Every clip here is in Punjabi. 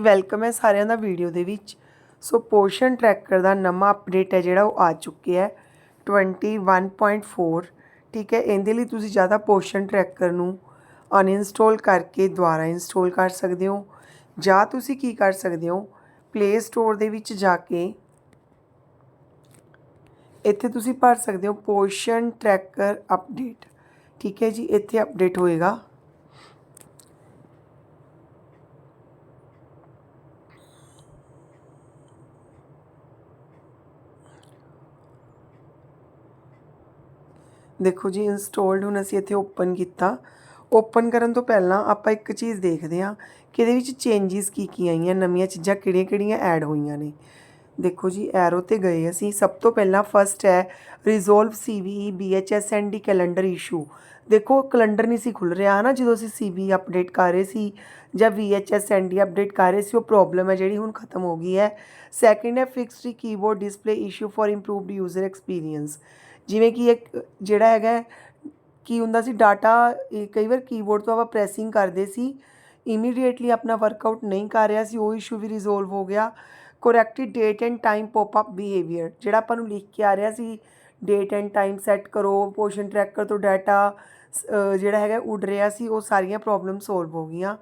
ਵੈਲਕਮ ਹੈ ਸਾਰਿਆਂ ਦਾ ਵੀਡੀਓ ਦੇ ਵਿੱਚ। ਸੋ ਪੋਰਸ਼ਨ ਟਰੈਕਰ ਦਾ ਨਵਾਂ ਅਪਡੇਟ ਹੈ ਜਿਹੜਾ ਉਹ ਆ ਚੁੱਕਿਆ ਹੈ। 21.4 ਠੀਕ ਹੈ। ਇਹਦੇ ਲਈ ਤੁਸੀਂ ਜ਼ਿਆਦਾ ਪੋਰਸ਼ਨ ਟਰੈਕਰ ਨੂੰ ਅਨਇੰਸਟਾਲ ਕਰਕੇ ਦੁਬਾਰਾ ਇੰਸਟਾਲ ਕਰ ਸਕਦੇ ਹੋ। ਜਾਂ ਤੁਸੀਂ ਕੀ ਕਰ ਸਕਦੇ ਹੋ ਪਲੇ ਸਟੋਰ ਦੇ ਵਿੱਚ ਜਾ ਕੇ ਇੱਥੇ ਤੁਸੀਂ ਭਰ ਸਕਦੇ ਹੋ ਪੋਰਸ਼ਨ ਟਰੈਕਰ ਅਪਡੇਟ ਠੀਕ ਹੈ ਜੀ, ਇੱਥੇ ਅਪਡੇਟ ਹੋਏਗਾ। ਦੇਖੋ ਜੀ ਇੰਸਟਾਲਡ ਹੁਣ ਅਸੀਂ ਇੱਥੇ ਓਪਨ ਕੀਤਾ। ਓਪਨ ਕਰਨ ਤੋਂ ਪਹਿਲਾਂ ਆਪਾਂ ਇੱਕ ਚੀਜ਼ ਦੇਖਦੇ ਹਾਂ ਕਿ ਇਹਦੇ ਵਿੱਚ ਚੇਂਜਸ ਕੀ ਕੀ ਆਈਆਂ, ਨਵੀਆਂ ਚੀਜ਼ਾਂ ਕਿਹੜੀਆਂ ਕਿਹੜੀਆਂ ਐਡ ਹੋਈਆਂ ਨੇ। ਦੇਖੋ ਜੀ ਐਰੋ ਤੇ ਗਏ ਅਸੀਂ। ਸਭ ਤੋਂ ਪਹਿਲਾਂ ਫਸਟ ਹੈ resolve CVE BHSND calendar issue ਦੇਖੋ ਕੈਲੰਡਰ ਨਹੀਂ ਸੀ ਖੁੱਲ ਰਿਹਾ ਹਨਾ? ਜਦੋਂ ਅਸੀਂ ਸੀਵੀ ਅਪਡੇਟ ਕਰ ਰਹੇ ਸੀ ਜਾਂ ਵੀਐਚਐਸਐਨਡੀ ਅਪਡੇਟ ਕਰ ਰਹੇ ਸੀ ਉਹ ਪ੍ਰੋਬਲਮ ਹੈ ਜਿਹੜੀ ਹੁਣ ਖਤਮ ਹੋ ਗਈ ਹੈ। ਸੈਕਿੰਡ ਹੈ fixed keyboard display issue for improved user experience ਜਿਵੇਂ ਕਿ ਇੱਕ ਜਿਹੜਾ ਹੈਗਾ ਹੈ, ਕੀ ਹੁੰਦਾ ਸੀ ਡਾਟਾ ਕਈ ਵਾਰ ਕੀਬੋਰਡ ਤੋਂ ਆਪਾਂ ਪ੍ਰੈਸਿੰਗ ਕਰਦੇ ਸੀ ਇਮੀਡੀਏਟਲੀ ਆਪਣਾ ਵਰਕਆਊਟ ਨਹੀਂ ਕਰ ਰਿਹਾ ਸੀ ਉਹ ਇਸ਼ੂ ਵੀ ਰਿਜ਼ੋਲਵ ਹੋ ਗਿਆ। Corrected date and time pop behaviour ਜਿਹੜਾ ਆਪਾਂ ਨੂੰ ਲਿਖ ਕੇ ਆ ਰਿਹਾ ਸੀ ਡੇਟ ਐਂਡ ਟਾਈਮ ਸੈੱਟ ਕਰੋ ਪੋਸ਼ਨ ਟਰੈਕਰ ਤੋਂ ਡਾਟਾ ਜਿਹੜਾ ਹੈਗਾ ਉੱਡ ਰਿਹਾ ਸੀ, ਉਹ ਸਾਰੀਆਂ ਪ੍ਰੋਬਲਮ ਸੋਲਵ ਹੋ ਗਈਆਂ।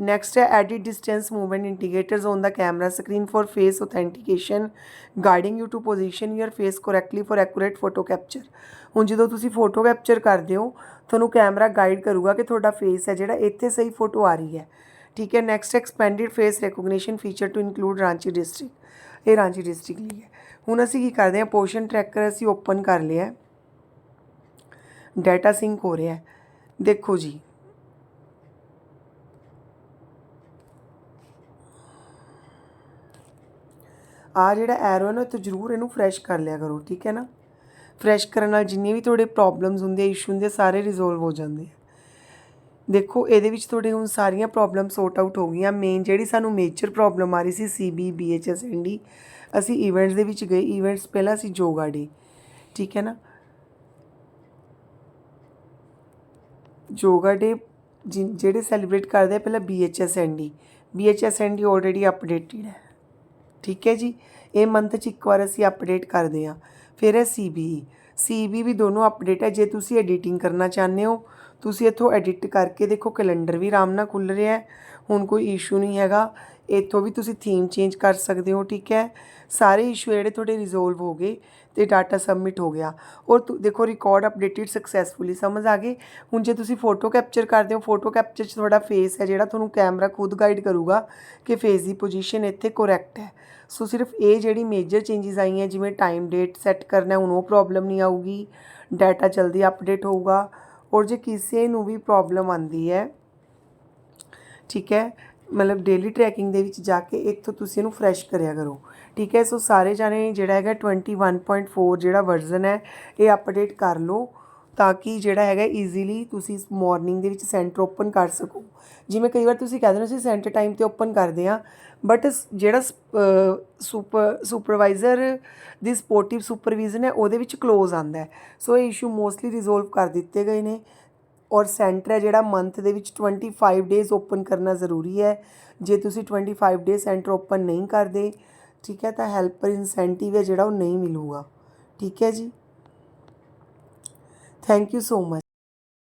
ਨੈਕਸਟ ਹੈ edit distance movement indicators on the camera screen for face authentication guiding you to position your face correctly for accurate photo capture ਹੁਣ ਜਦੋਂ ਤੁਸੀਂ ਫੋਟੋ ਕੈਪਚਰ ਕਰਦੇ ਹੋ, ਤੁਹਾਨੂੰ ਕੈਮਰਾ ਗਾਈਡ ਕਰੂਗਾ ਕਿ ਤੁਹਾਡਾ ਫੇਸ ਹੈ ਜਿਹੜਾ, ਇੱਥੇ ਸਹੀ ਫੋਟੋ ਆ ਰਹੀ ਹੈ। ਠੀਕ ਹੈ next expanded face recognition feature to include Ranchi district ਇਹ ਰਾਂਚੀ ਡਿਸਟ੍ਰਿਕਟ ਲਈ ਹੈ ਹੁਣ ਅਸੀਂ ਕੀ ਕਰਦੇ ਹਾਂ ਪੋਸ਼ਨ ਟਰੈਕਰ ਅਸੀਂ ਓਪਨ ਕਰ ਲਿਆ ਹੈ ਡਾਟਾ ਸਿੰਕ ਹੋ ਰਿਹਾ ਹੈ ਦੇਖੋ ਜੀ ਆ ਜਿਹੜਾ ਐਰੋ ਹੈ ਨਾ ਤੇ ਜ਼ਰੂਰ ਇਹਨੂੰ ਫਰੈਸ਼ ਕਰ ਲਿਆ ਕਰੋ ਠੀਕ ਹੈ ਨਾ ਫਰੈਸ਼ ਕਰਨ ਨਾਲ ਜਿੰਨੀ ਵੀ ਤੁਹਾਡੇ ਪ੍ਰੋਬਲਮਸ ਹੁੰਦੇ ਇਸ਼ੂ ਹੁੰਦੇ ਸਾਰੇ ਰਿਜ਼ੋਲਵ ਹੋ ਜਾਂਦੇ ਆ ਦੇਖੋ, ਇਹਦੇ ਵਿੱਚ ਤੁਹਾਡੇ ਹੁਣ ਸਾਰੀਆਂ ਪ੍ਰੋਬਲਮ ਸੌਟ ਆਊਟ ਹੋ ਗਈਆਂ। ਮੇਨ ਜਿਹੜੀ ਸਾਨੂੰ ਮੇਜਰ ਪ੍ਰੋਬਲਮ ਆ ਰਹੀ ਸੀ ਸੀਬੀ ਬੀਐਚਐਸ ਐਨਡੀ ਅਸੀਂ ਇਵੈਂਟਸ ਦੇ ਵਿੱਚ ਗਏ। ਇਵੈਂਟਸ ਪਹਿਲਾਂ ਸੀ ਯੋਗਾ ਡੇ ਠੀਕ ਹੈ ਨਾ? ਯੋਗਾ ਡੇ ਜਿਹੜੇ ਸੈਲੀਬ੍ਰੇਟ ਕਰਦੇ ਆ ਪਹਿਲਾਂ BHS ND BHS ND already updated ਹੈ, ਠੀਕ ਹੈ ਜੀ? ਇਹ ਮੰਥ 'ਚ ਇੱਕ ਵਾਰ ਅਸੀਂ ਅਪਡੇਟ ਕਰਦੇ ਹਾਂ। ਫਿਰ ਹੈ ਸੀਬੀ ਸੀਬੀ ਵੀ ਦੋਨੋਂ ਅਪਡੇਟ ਹੈ। ਜੇ ਤੁਸੀਂ ਐਡੀਟਿੰਗ ਕਰਨਾ ਚਾਹੁੰਦੇ ਹੋ ਤੁਸੀਂ ਇੱਥੋਂ ਐਡਿਟ ਕਰਕੇ ਦੇਖੋ ਕੈਲੰਡਰ ਵੀ ਆਰਾਮ ਨਾਲ ਖੁੱਲ ਰਿਹਾ ਹੈ। ਹੁਣ ਕੋਈ ਇਸ਼ੂ ਨਹੀਂ ਹੈਗਾ। ਇੱਥੋਂ ਵੀ ਤੁਸੀਂ ਥੀਮ ਚੇਂਜ ਕਰ ਸਕਦੇ ਹੋ, ਠੀਕ ਹੈ? ਸਾਰੇ ਇਸ਼ੂ ਜਿਹੜੇ ਤੁਹਾਡੇ ਰਿਜ਼ੋਲਵ ਹੋ ਗਏ ਤੇ ਡਾਟਾ ਸਬਮਿਟ ਹੋ ਗਿਆ। ਔਰ ਤੁ- ਦੇਖੋ ਰਿਕਾਰਡ ਅਪਡੇਟਡ ਸਕਸੈਸਫੁਲੀ ਸਮਝ ਆ ਗਏ। ਹੁਣ ਜੇ ਤੁਸੀਂ ਫੋਟੋ ਕੈਪਚਰ ਕਰਦੇ ਹੋ ਫੋਟੋ ਕੈਪਚਰ 'ਚ ਤੁਹਾਡਾ ਫੇਸ ਹੈ ਜਿਹੜਾ ਤੁਹਾਨੂੰ ਕੈਮਰਾ ਖੁਦ ਗਾਈਡ ਕਰੂਗਾ ਕਿ ਫੇਸ ਦੀ ਪੋਜੀਸ਼ਨ ਇੱਥੇ ਕਰੈਕਟ ਹੈ। ਸੋ ਸਿਰਫ ਇਹ ਜਿਹੜੀ ਮੇਜਰ ਚੇਂਜਸ ਆਈਆਂ, ਜਿਵੇਂ ਟਾਈਮ ਡੇਟ ਸੈੱਟ ਕਰਨਾ ਹੁਣ ਉਹ ਪ੍ਰੋਬਲਮ ਨਹੀਂ ਆਊਗੀ। ਡਾਟਾ ਜਲਦੀ ਅਪਡੇਟ ਹੋਊਗਾ। ਔਰ ਜੇ ਕਿਸੇ ਨੂੰ ਵੀ ਪ੍ਰੋਬਲਮ ਆਂਦੀ ਹੈ, ਠੀਕ ਹੈ, ਮਤਲਬ ਡੇਲੀ ਟਰੈਕਿੰਗ ਦੇ ਵਿੱਚ ਜਾ ਕੇ ਇੱਥੋਂ ਤੁਸੀਂ ਇਹਨੂੰ ਫਰੈਸ਼ ਕਰਿਆ ਕਰੋ, ਠੀਕ ਹੈ, ਸੋ ਸਾਰੇ ਜਾਣੇ ਜਿਹੜਾ ਹੈਗਾ 21.4 ਜਿਹੜਾ ਵਰਜ਼ਨ ਹੈ, ਇਹ ਅਪਡੇਟ ਕਰ ਲਓ ਤਾਂ ਕਿ ਜਿਹੜਾ ਹੈਗਾ ਈਜ਼ੀਲੀ ਤੁਸੀਂ ਮਾਰਨਿੰਗ ਦੇ ਵਿੱਚ ਸੈਂਟਰ ਓਪਨ ਕਰ ਸਕੋ। ਜਿਵੇਂ ਕਈ ਵਾਰ ਤੁਸੀਂ ਕਹਿੰਦੇ ਹੋ, ਅਸੀਂ ਸੈਂਟਰ ਟਾਈਮ ਤੇ ਓਪਨ ਕਰਦੇ ਆ ਬਟ ਜਿਹੜਾ ਸੁਪਰ ਸੁਪਰਵਾਈਜ਼ਰ ਦੀ ਸਪੋਰਟਿਵ ਸੁਪਰਵੀਜ਼ਨ ਹੈ, ਉਹਦੇ ਵਿੱਚ ক্লোਜ਼ ਆਂਦਾ ਹੈ। ਸੋ ਇਹ ਇਸ਼ੂ ਮੋਸਟਲੀ ਰਿਜ਼ੋਲਵ ਕਰ ਦਿੱਤੇ ਗਏ ਨੇ ਔਰ ਸੈਂਟਰ ਹੈ ਜਿਹੜਾ ਮੰਥ ਦੇ ਵਿੱਚ 25 ਡੇਜ਼ ਓਪਨ ਕਰਨਾ ਜ਼ਰੂਰੀ ਹੈ। ਜੇ ਤੁਸੀਂ 25 ਡੇਜ਼ ਸੈਂਟਰ ਓਪਨ ਨਹੀਂ ਕਰਦੇ, ਠੀਕ ਹੈ, ਤਾਂ ਹੈਲਪਰ ਇਨਸੈਂਟਿਵ ਹੈ ਜਿਹੜਾ ਉਹ ਨਹੀਂ ਮਿਲੂਗਾ। ਠੀਕ ਹੈ ਜੀ? Thank you so much